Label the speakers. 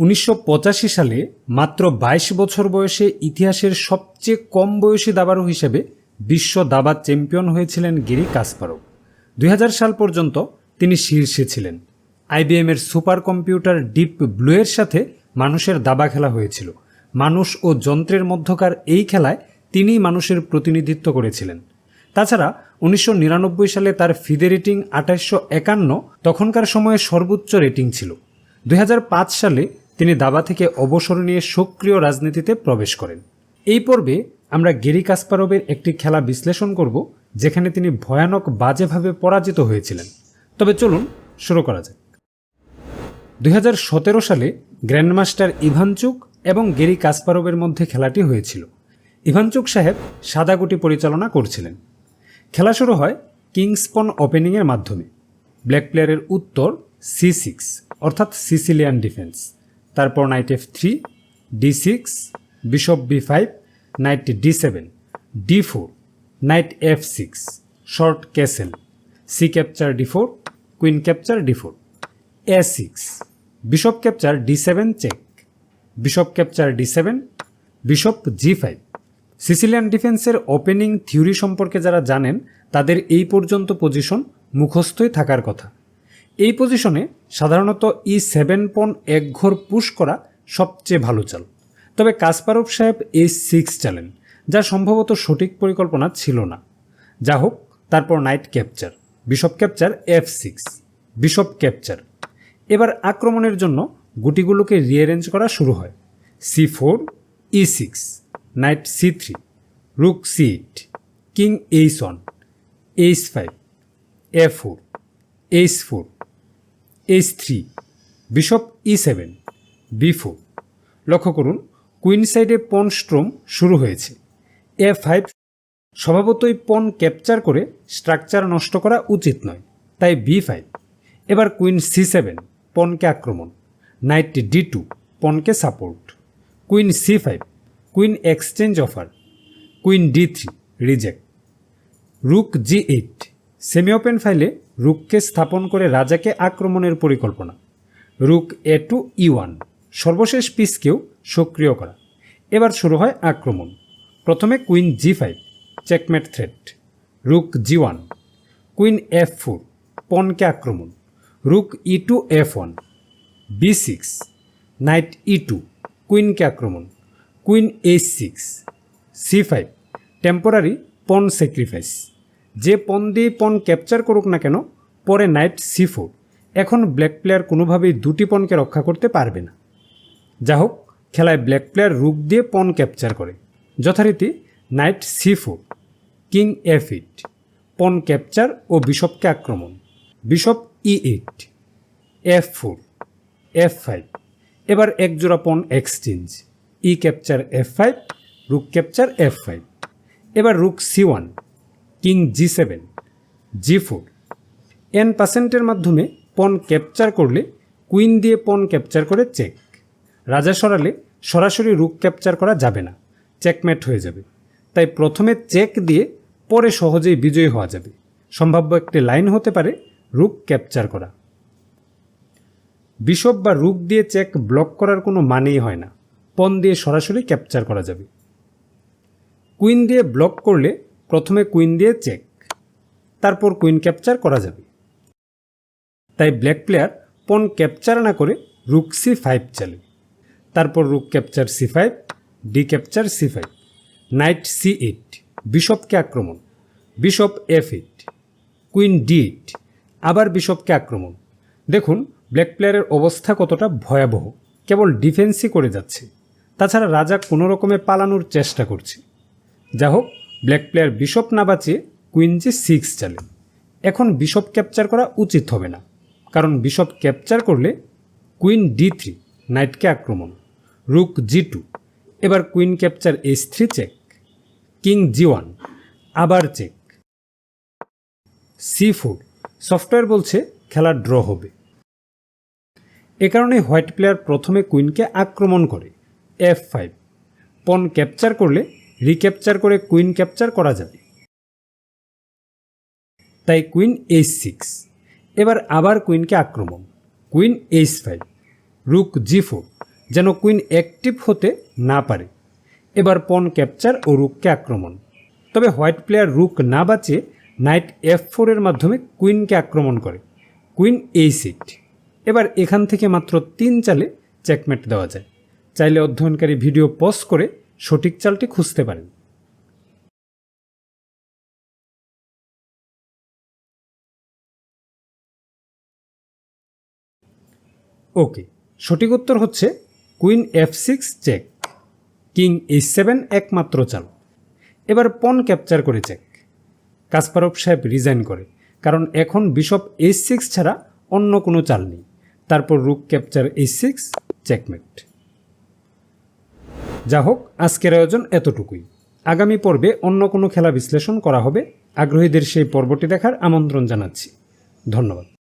Speaker 1: উনিশশো পঁচাশি সালে মাত্র ২২ বছর বয়সে ইতিহাসের সবচেয়ে কম বয়সী দাবাড়ু হিসেবে বিশ্ব দাবা চ্যাম্পিয়ন হয়েছিলেন গিরি কাসপারভ। দুই সাল পর্যন্ত তিনি শীর্ষে ছিলেন। আইবিএমের সুপার কম্পিউটার ডিপ ব্লুয়ের সাথে মানুষের দাবা খেলা হয়েছিল। মানুষ ও যন্ত্রের মধ্যকার এই খেলায় তিনিই মানুষের প্রতিনিধিত্ব করেছিলেন। তাছাড়া উনিশশো নিরানব্বই সালে তার ফিদে রেটিং আঠাশশো একান্ন তখনকার সময়ে সর্বোচ্চ রেটিং ছিল। দুই হাজার পাঁচ সালে তিনি দাবা থেকে অবসর নিয়ে সক্রিয় রাজনীতিতে প্রবেশ করেন। এই পর্বে আমরা গেরি কাসপারভের একটি খেলা বিশ্লেষণ করব, যেখানে তিনি ভয়ানক বাজেভাবে পরাজিত হয়েছিলেন। তবে চলুন শুরু করা যাক। দুই হাজার সতেরো সালে গ্র্যান্ডমাস্টার ইভানচুক এবং গেরি কাসপারভের মধ্যে খেলাটি হয়েছিল। ইভানচুক সাহেব সাদাগুটি পরিচালনা করছিলেন। খেলা শুরু হয় কিংসপন ওপেনিংয়ের মাধ্যমে। ব্ল্যাক প্লেয়ারের উত্তর সি সিক্স, অর্থাৎ সিসিলিয়ান ডিফেন্স। তারপর knight F three D six bishop B five knight D seven D four knight F six short castle C capture D four queen capture D four A six bishop capture D seven check bishop capture D seven bishop G five Sicilian ডিফেন্সের opening theory সম্পর্কে যারা জানেন, তাদের এই পর্যন্ত position মুখস্থই থাকার কথা। এই পজিশনে সাধারণত ই সেভেন পন এক ঘর পুশ করা সবচেয়ে ভালো চাল। তবে কাসপারভ সাহেব এই সিক্স চালেন, যা সম্ভবত সঠিক পরিকল্পনা ছিল না। যা হোক তারপর knight capture bishop capture F six bishop capture এবার আক্রমণের জন্য গুটিগুলোকে রিঅ্যারেঞ্জ করা শুরু হয়। C four E six knight C three rook C eight king H one H five A four H four H three bishop E seven B four লক্ষ্য করুন queen সাইডে পন স্ট্রোম শুরু হয়েছে। এ ফাইভ স্বভাবতই পন ক্যাপচার করে স্ট্রাকচার নষ্ট করা উচিত নয়, তাই বি ফাইভ এবার কুইন সি সেভেন পনকে আক্রমণ। Knight D two পনকে support queen C five queen exchange offer queen D three reject rook G eight semi open ফাইলে রুককে স্থাপন করে রাজাকে আক্রমণের পরিকল্পনা। রুক এ টু ই ওয়ান সর্বশেষ পিসকেও সক্রিয় করা। এবার শুরু হয় আক্রমণ। প্রথমে queen G five, checkmate threat. Rook G one, queen F four, পনকে আক্রমণ। Rook E two F one, B six, knight E two, কুইনকে আক্রমণ। Queen H six, C five, temporary pawn sacrifice. যে পণ দিয়ে পণ ক্যাপচার করুক না কেন, পরে knight C four এখন black player কোনোভাবেই দুটি পণকে রক্ষা করতে পারবে না। যা হোক খেলায় ব্ল্যাক প্লেয়ার রুক দিয়ে পণ ক্যাপচার করে। যথারীতি knight C four king F eight pawn capture ও বিশপকে আক্রমণ। Bishop E eight F four F five এবার এক জোড়া pawn exchange E capture F five rook capture F five এবার rook C one king G seven, G four. N পার্সেন্টের মাধ্যমে পন capture করলে কুইন দিয়ে পন ক্যাপচার করে চেক। রাজা সরালে সরাসরি রুক ক্যাপচার করা যাবে না, চেকমেট হয়ে যাবে। তাই প্রথমে চেক দিয়ে পরে সহজেই বিজয়ী হওয়া যাবে। সম্ভাব্য একটি লাইন হতে পারে রুক ক্যাপচার করা। বিশপ বা রুক দিয়ে চেক ব্লক করার কোনো মানেই হয় না পন দিয়ে সরাসরি ক্যাপচার করা যাবে। কুইন দিয়ে ব্লক করলে প্রথমে কুইন দিয়ে চেক তারপর কুইন ক্যাপচার করা যাবে। তাই ব্ল্যাক প্লেয়ার পন ক্যাপচার না করে রুক সি ফাইভ চালে। তারপর rook capture C five D capture C five knight C eight বিশপকে আক্রমণ bishop F eight queen D eight আবার বিশপকে আক্রমণ। দেখুন ব্ল্যাক প্লেয়ারের অবস্থা কতটা ভয়াবহ, কেবল ডিফেন্সই করে যাচ্ছে। তাছাড়া রাজা কোনো রকমে পালানোর চেষ্টা করছে। যা হোক ব্ল্যাক প্লেয়ার বিশপ না বাঁচিয়ে কুইন জি সিক্স চালে। এখন বিশপ ক্যাপচার করা উচিত হবে না। কারণ বিশপ ক্যাপচার করলে কুইন ডি থ্রি, নাইটকে আক্রমণ, রুক জি টু, এবার queen capture H three check, king G one আবার চেক। সি ফোর, সফটওয়্যার বলছে খেলা ড্র হবে। এ কারণে হোয়াইট প্লেয়ার প্রথমে কুইনকে আক্রমণ করে, এফ ফাইভ, পন ক্যাপচার করলে রিক্যাপচার করে কুইন ক্যাপচার করা যাবে। তাই কুইন এইচ সিক্স এবার আবার কুইনকে আক্রমণ। Queen H five rook G four যেন কুইন অ্যাক্টিভ হতে না পারে। এবার পন ক্যাপচার ও রুককে আক্রমণ। তবে হোয়াইট প্লেয়ার রুক না বাঁচিয়ে নাইট এফ ফোরের মাধ্যমে কুইনকে আক্রমণ করে। কুইন এই সিট এবার এখান থেকে মাত্র তিন চালে চেকমেট দেওয়া যায়। চাইলে অধ্যয়নকারী ভিডিও পজ করে সঠিক চালটি খুঁজতে পারেন। ওকে, সঠিক উত্তর হচ্ছে queen F six check. King H seven একমাত্র চাল এবার পন ক্যাপচার করে চেক। কাসপারভ সাহেব রিজাইন করে, কারণ এখন বিশপ এইচ সিক্স ছাড়া অন্য কোনো চাল নেই। তারপর rook capture H six, checkmate. যা হোক আজকের আয়োজন এতটুকুই। আগামী পর্বে অন্য কোনো খেলা বিশ্লেষণ করা হবে। আগ্রহীদের সেই পর্বটি দেখার আমন্ত্রণ জানাচ্ছি। ধন্যবাদ।